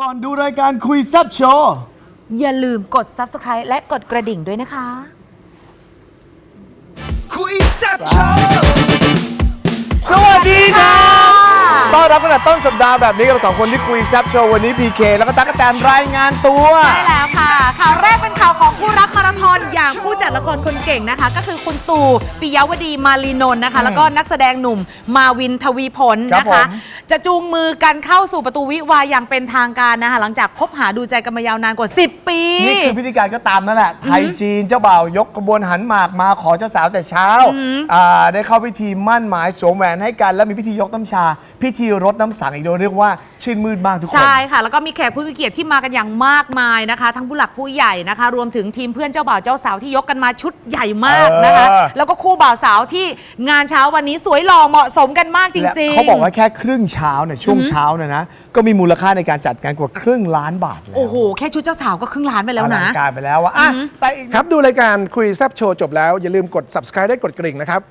ก่อนดูรายการคุยแซบโชว์อย่าลืมกด subscribe และกดกระดิ่งด้วยนะคะ คุยแซ่บโชว์สวัสดีครับต้อนรับตั้งแต่ต้นสัปดาห์แบบนี้กับเราสองคนที่คุยแซบโชว์วันนี้พีเคแล้วก็ตั๊กกะแตนรายงานตัว ใช่แล้วค่ะ อนอย่างผู้จัดละครคนเก่งนะคะ ก็คือคุณตู่ปิยวดีมารีนนท์นะคะ แล้วก็นักแสดงหนุ่มมาวินทวีผลครับนะผคะมจะจูงมือกันเข้าสู่ประตูวิวาห์อย่างเป็นทางการนะคะ หลังจากคบหาดูใจกันมายาวนานกว่า 10 ปี นี่คือพิธีการก็ตามนั่นแหละ ไทยจีนเจ้าบ่าวยกกระบวนหันหมากมาขอเจ้าสาวแต่เช้าอ่าได้เข้าพิธีมั่นหมายสวมแหวนให้กัน แล้วมีพิธียกน้ำชา พิธีรดน้ำสังอีกด้วยเรียกว่าชื่นมืดมากทุกคน ใช่ค่ะ แล้วก็มีแขกผู้มีเกียรติที่มากันอย่างมากมายนะคะ ทั้งผู้หลักผู้ใหญ่นะคะ รวมถึงทีมเพื่อนเจ้าบ่าวเจ้าสาวที่ยกกันมาชุดใหญ่มากนะคะ เออ แล้วก็คู่บ่าวสาวที่งานเช้าวันนี้สวยหล่อเหมาะสมกันมากจและริงๆเขาบอกว่าแค่ครึ่งเช้าเนี่ยช่วงเช้าเนี่ยนะก็มีมูลค่าในการจัดงานกว่าครึ่งล้านบาทแล้วโอ้โห แค่ชุดเจ้าสาวก็ครึ่งล้านไปแล้วอนะลังการไปแล้วว่าอะแต่อีก ครับ ดูรายการคุยแซบโชว์จบแล้ว อย่าลืมกด subscribe ได้กดกริ่งนะครับ